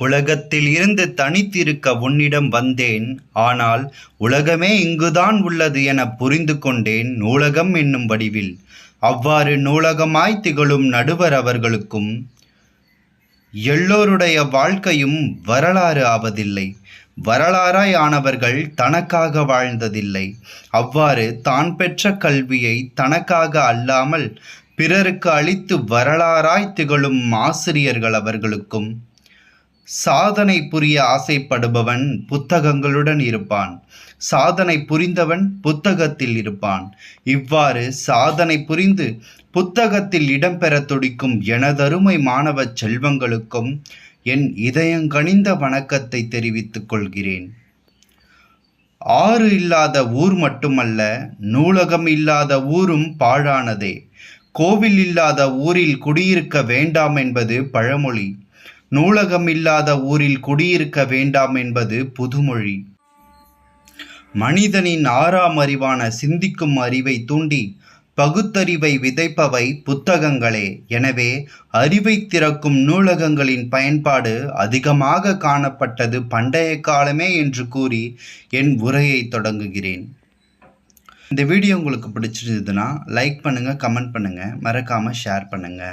உலகத்தில் இருந்து தனித்திருக்க உன்னிடம் வந்தேன். ஆனால் உலகமே இங்குதான் உள்ளது என புரிந்து கொண்டேன் நூலகம் என்னும் வடிவில். அவ்வாறு நூலகமாய் திகழும் நடுவர் அவர்களுக்கும் எல்லோருடைய வாழ்க்கையும் வரலாறு ஆவதில்லை. வரலாறாய் ஆனவர்கள் தனக்காக வாழ்ந்ததில்லை. அவ்வாறு தான் பெற்ற கல்வியை தனக்காக அல்லாமல் பிறருக்கு அளித்து வரலாறாய் திகழும் ஆசிரியர்கள் அவர்களுக்கும் சாதனை புரிய ஆசைப்படுபவன் புத்தகங்களுடன் இருப்பான். சாதனை புரிந்தவன் புத்தகத்தில் இருப்பான். இவ்வாறு சாதனை புரிந்து புத்தகத்தில் இடம்பெற துடிக்கும் எனதருமை மாணவ செல்வங்களுக்கும் என் இதயங்கனிந்த வணக்கத்தை தெரிவித்துக் கொள்கிறேன். ஆறு இல்லாத ஊர் மட்டுமல்ல நூலகம் இல்லாத ஊரும் பாழானதே. கோவில் இல்லாத ஊரில் குடியிருக்க வேண்டாம் என்பது பழமொழி. நூலகம் இல்லாத ஊரில் குடியிருக்க வேண்டாம் என்பது புதுமொழி. மனிதனின் ஆறாம் அறிவான சிந்திக்கும் அறிவை தூண்டி பகுத்தறிவை விதைப்பவை புத்தகங்களே. எனவே அறிவை திறக்கும் நூலகங்களின் பயன்பாடு அதிகமாக காணப்பட்டது பண்டைய காலமே என்று கூறி என் உரையை தொடங்குகிறேன். இந்த வீடியோ உங்களுக்கு பிடிச்சிருந்ததுன்னா லைக் பண்ணுங்கள் கமெண்ட் பண்ணுங்கள் மறக்காமல் ஷேர் பண்ணுங்கள்